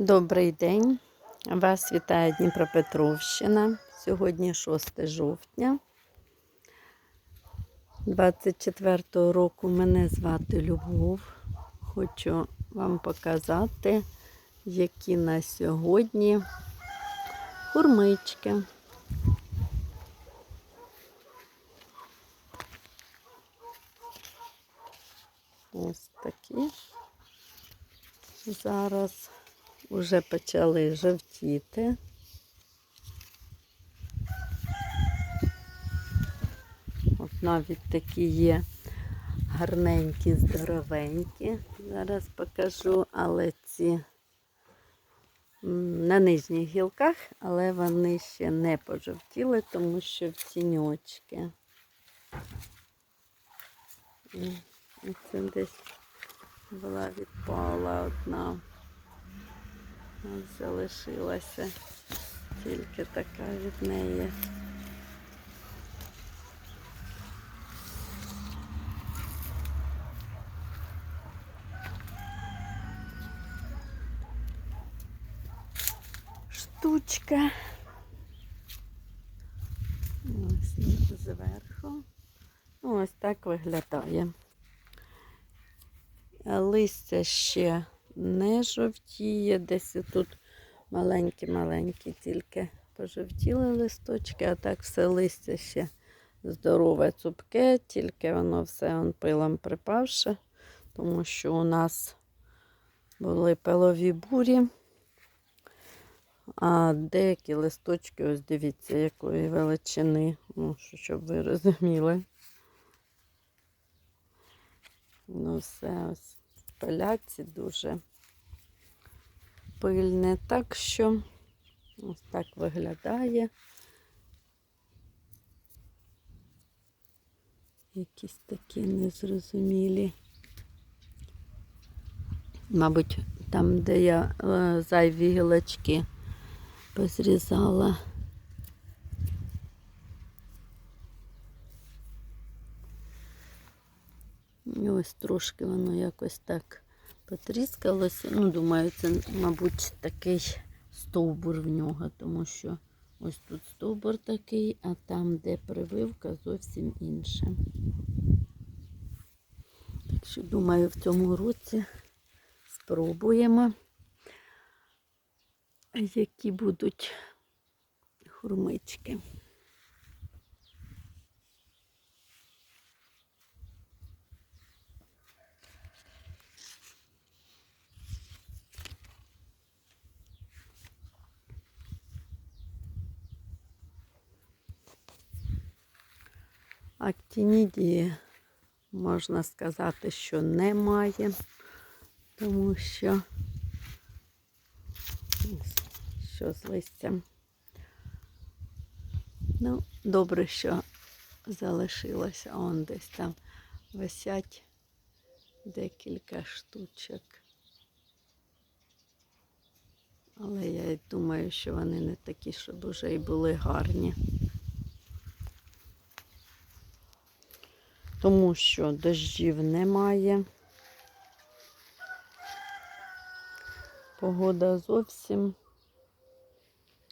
Добрий день. Вас вітає Дніпропетровщина. Сьогодні 6 жовтня 24-го року. Мене звати Любов. Хочу вам показати, які на сьогодні хурмички. Ось такі. Зараз вже почали жовтіти. От навіть такі є гарненькі, здоровенькі. Зараз покажу, але ці на нижніх гілках, але вони ще не пожовтіли, тому що в тіньочки. Це десь була відпала одна. Ось залишилася тільки така від неї. Штучка. Ось зверху. Ось так виглядає. Листя ще не жовтіє, десь тут маленькі-маленькі тільки пожовтіли листочки, а так все листя ще здорове, цупке, тільки воно все он пилом припавше, тому що у нас були пилові бурі. А деякі листочки, ось дивіться, якої величини, ну, щоб ви розуміли. Ну, все ось пиляці дуже пильне. Так що ось так виглядає. Якісь такі незрозумілі. Мабуть, там, де я е, зайві гілочки позрізала. Ось трошки воно якось так потріскалося. Ну, думаю, це, мабуть, такий стовбур в нього, тому що ось тут стовбур такий, а там, де прививка, зовсім інше. Так що, думаю, в цьому році спробуємо, які будуть хурмички. Актінідії можна сказати, що немає, тому що що з листям. Ну, добре, що залишилося. Он десь там висять декілька штучок. Але я думаю, що вони не такі, щоб вже і були гарні. Тому що дощів немає. Погода зовсім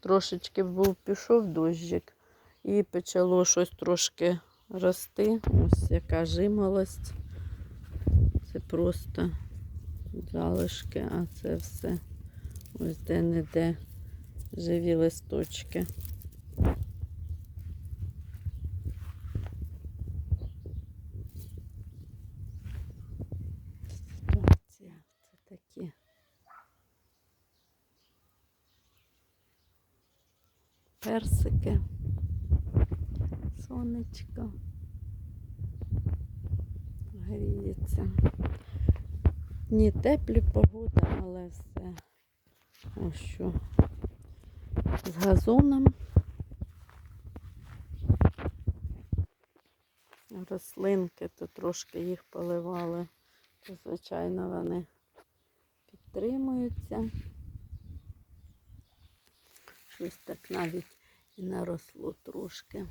трошечки був пішов дощик і почало щось трошки рости. Ось яка жимолость. Це просто залишки, а це все ось де-не-де живі листочки. ситуація. Це такі. Персики, сонечко гріється. Ні теплі погода, але все ось що з газоном. Рослинки, то трошки їх поливали то, звичайно, вони підтримуються. Щось так навіть і наросло трошки.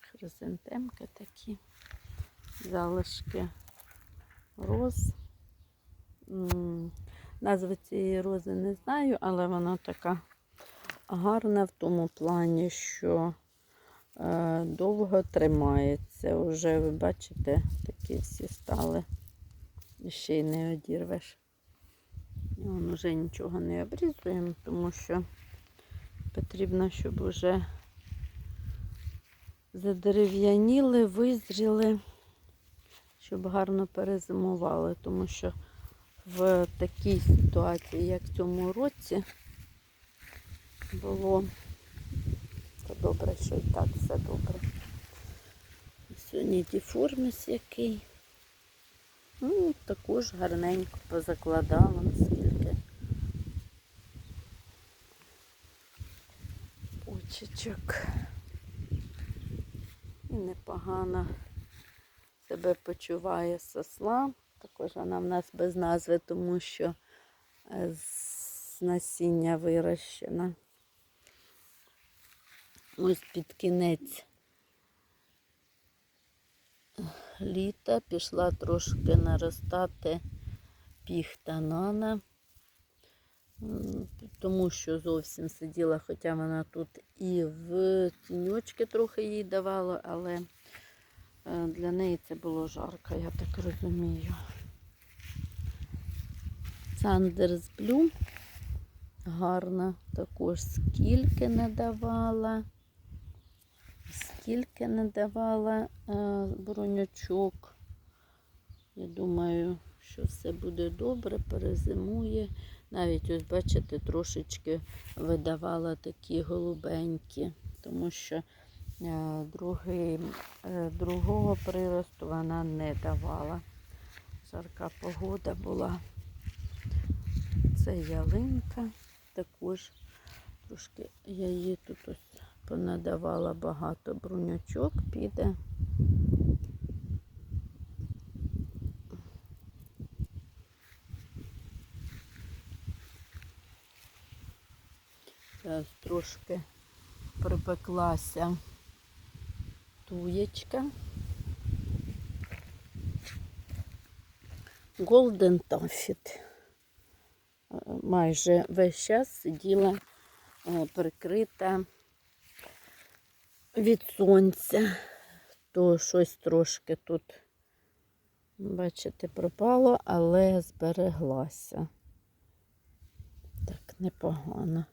Хризантемки такі залишки роз. Назви цієї рози не знаю, але вона така гарна в тому плані, що е, довго тримається. Уже ви бачите, такі всі стали. Ще й не одірвеш. Вон уже нічого не обрізуємо, тому що потрібно, щоб уже задерев'яніли, визріли, щоб гарно перезимували, тому що в такій ситуації, як в цьому році, було то добре, що і так все добре. Сьогодні діформіс який. Ну, також гарненько позакладала, наскільки очечок. І непогано себе почуває сосла. Також вона в нас без назви, тому що е, з насіння вирощена. Ось під кінець літа пішла трошки наростати піхта нана, тому що зовсім сиділа, хоча вона тут і в тіньочки трохи їй давало, але е, для неї це було жарко, я так розумію. Сандерс Блю гарна, також скільки не давала скільки не давала е, бронячок. Я думаю, що все буде добре, перезимує. Навіть ось, бачите, трошечки видавала такі голубенькі, тому що е, другий, е, другого приросту вона не давала. Жарка погода була. Це ялинка також. Трошки я її тут ось понадавала багато брунячок, піде. Зараз трошки припеклася туєчка. Golden Taffet. Е, Майже весь час сиділа е, прикрита від сонця, то щось трошки тут, бачите, пропало, але збереглася. Так, непогано.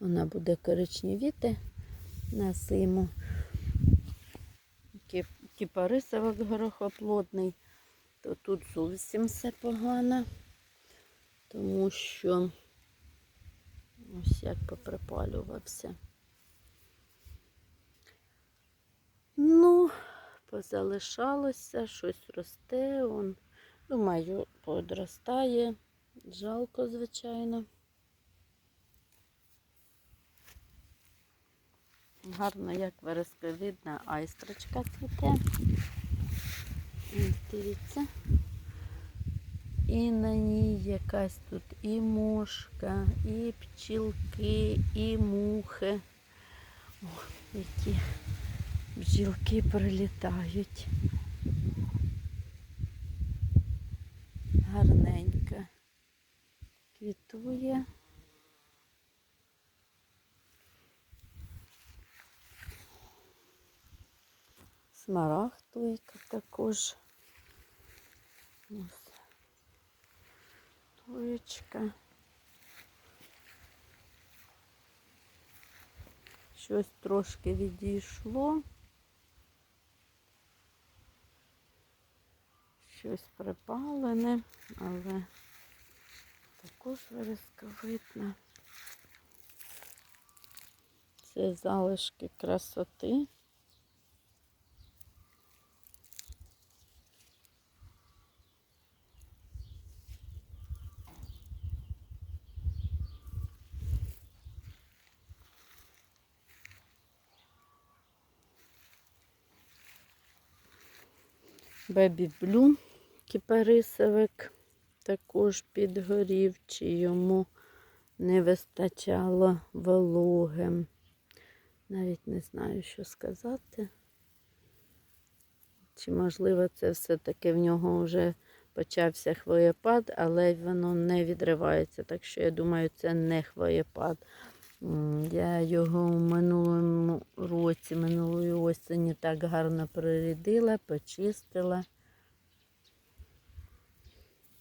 Вона буде коричневіти на зиму. Кі- Кіпарисовик горохоплодний, то тут зовсім все погано, тому що Ось як поприпалювався. Ну, позалишалося, щось росте. Он, думаю, подростає. Жалко, звичайно. Гарно, як вересковидна айстрочка цвіте. Дивіться. І на ній якась тут і мошка, і пчілки, і мухи. О, які бджілки прилітають. Гарненько квітує. Смарагдуйка також. Ось. Туєчка. Щось трошки відійшло. Щось припалене, але також вирізковидно. Це залишки красоти. Бебі Блю кіпарисовик також підгорів, чи йому не вистачало вологи. Навіть не знаю, що сказати. чи можливо це все-таки в нього вже почався хвоєпад, але воно не відривається. Так що я думаю, це не хвоєпад. Я його в минулому році, минулої осені так гарно прирядила, почистила.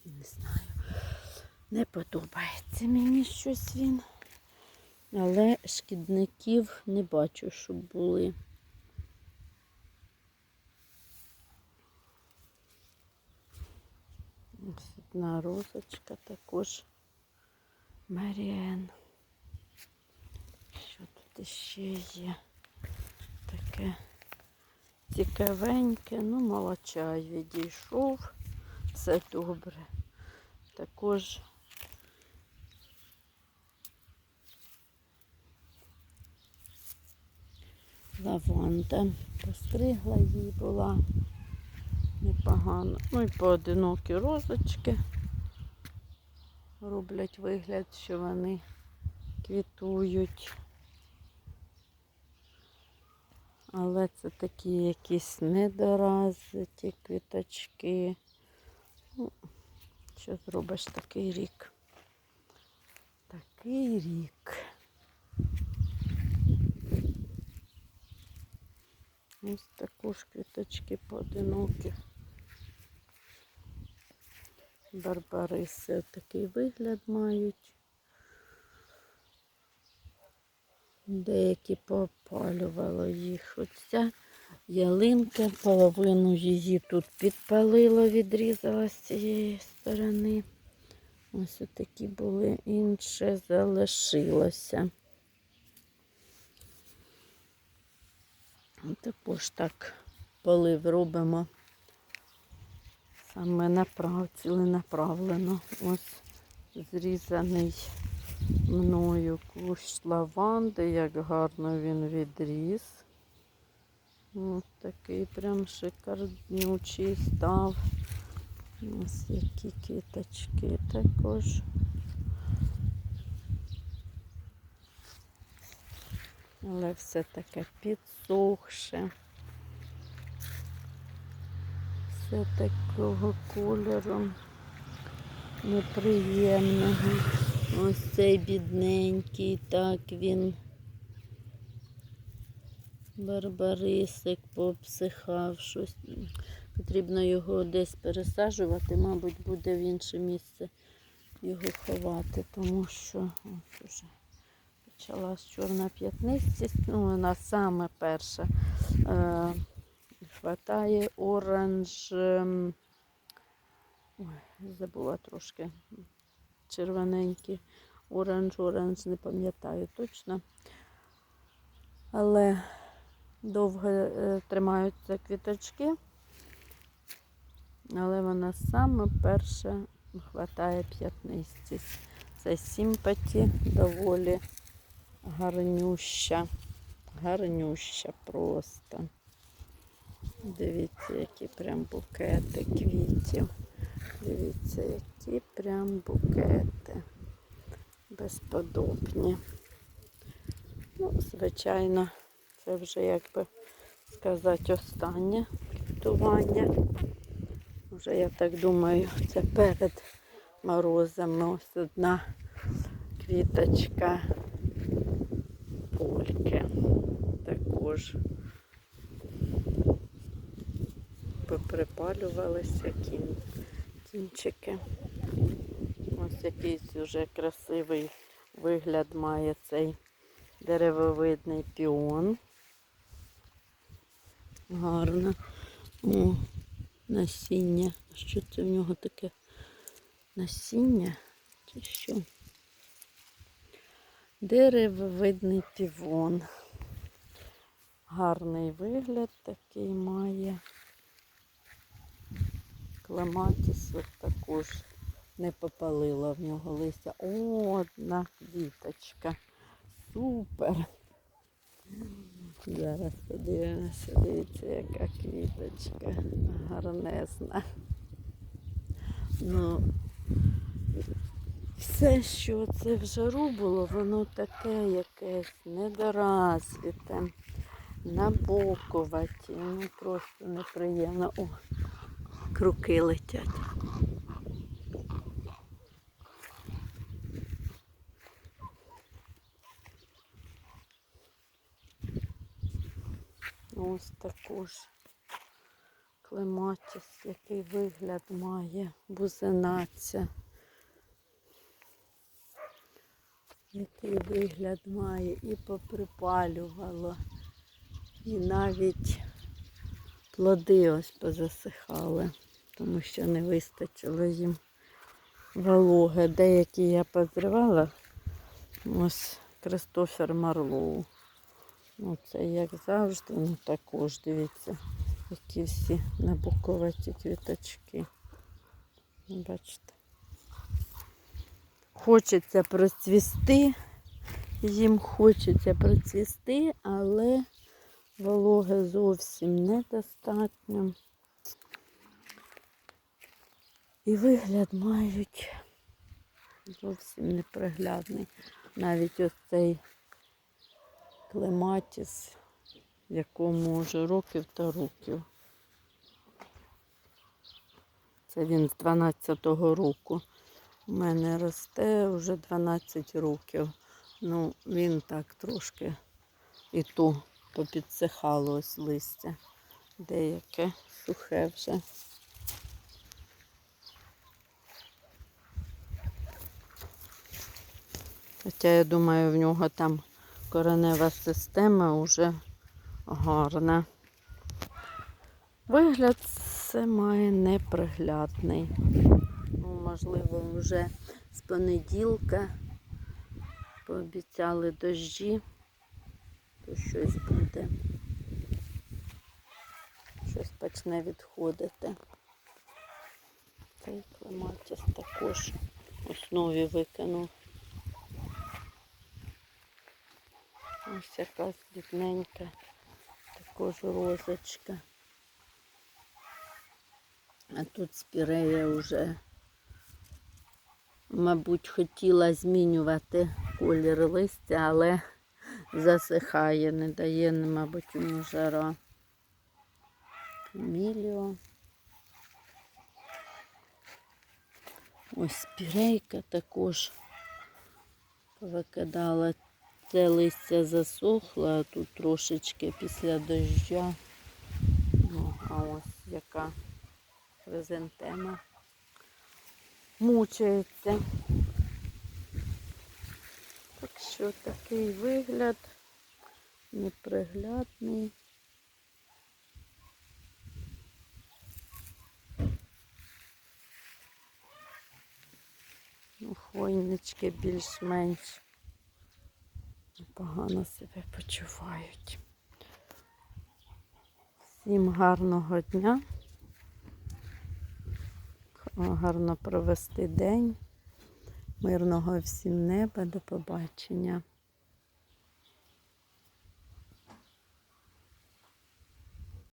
Не знаю. Не подобається мені щось він. Але шкідників не бачу, щоб були. Ось одна розочка також Маріен. Що тут ще є? Таке цікавеньке, ну, молочай відійшов, все добре. Також лаванда. Постригла їй була непогано. Ну і поодинокі розочки роблять вигляд, що вони квітують. Але це такі якісь недоразвиті квіточки. Ну, що зробиш такий рік? Такий рік. Ось також квіточки поодинокі. Барбариси такий вигляд мають. Деякі попалювало їх. Оця ялинка, половину її тут підпалило, відрізала з цієї сторони. Ось такі були, інше залишилося. Також так полив робимо саме направ, ціленаправлено. Ось зрізаний мною кущ лаванди, як гарно він відріс. Ось такий прям шикарнючий став. Ось які квіточки також. Але все таке підсохше. Все такого кольору неприємного. Ось цей бідненький, так він барбарисик пообсихав щось. Потрібно його десь пересаджувати, мабуть, буде в інше місце його ховати, тому що ось уже почалась чорна п'ятнистість. Ну, вона саме перша. Е, хватає оранж. Ой, забула трошки червоненький. Оранж, оранж, не пам'ятаю точно. Але довго е, тримаються квіточки. Але вона саме перша хватає п'ятнистість. Це сімпаті доволі гарнюща. Гарнюща просто. Дивіться, які прям букети квітів. Дивіться, які прям букети. Безподобні. Ну, звичайно, це вже, як би сказати, останнє квітування. Вже, я так думаю, це перед морозами. Ось одна квіточка польки. Також поприпалювалися кін, кінчики. Ось якийсь уже красивий вигляд має цей деревовидний піон. Гарно. О, насіння. Що це в нього таке? Насіння? Чи що? Деревовидний півон. Гарний вигляд такий має. Клематіс от також не попалила в нього листя. Одна квіточка. Супер. Зараз подивимося, дивіться, яка квіточка гарнезна. Ну, все, що це в жару було, воно таке якесь недоразвіте. набокуваті. Ну просто неприємно. О, круки летять. Ось також клематіс, який вигляд має, бузинаця. Який вигляд має і поприпалювало, і навіть плоди ось позасихали, тому що не вистачило їм вологи. Деякі я позривала, ось Кристофер Марлоу. Ну, це як завжди, ну також дивіться, які всі набуковаті квіточки. Бачите. Хочеться процвісти, їм хочеться процвісти, але вологи зовсім недостатньо. І вигляд мають зовсім неприглядний. Навіть ось цей клематіс, якому вже років та років. Це він з 12-го року. У мене росте вже 12 років. Ну, він так трошки і то попідсихало ось листя. Деяке сухе вже. Хоча я думаю, в нього там коренева система вже гарна. Вигляд це має неприглядний. Ну, можливо, вже з понеділка пообіцяли дощі, то щось буде. Щось почне відходити. Цей клематіс також в основі викинув. Ось якась бідненька, також розочка. А тут спірея вже, мабуть, хотіла змінювати колір листя, але засихає, не дає, мабуть, йому жара. Міліо. Ось спірейка також повикидала. Це листя засохло, а тут трошечки після дождя. Ну, а ось яка хризантема мучається. Так що такий вигляд неприглядний. Ну, хвойнички більш-менш погано себе почувають. Всім гарного дня. Гарно провести день. Мирного всім неба. До побачення.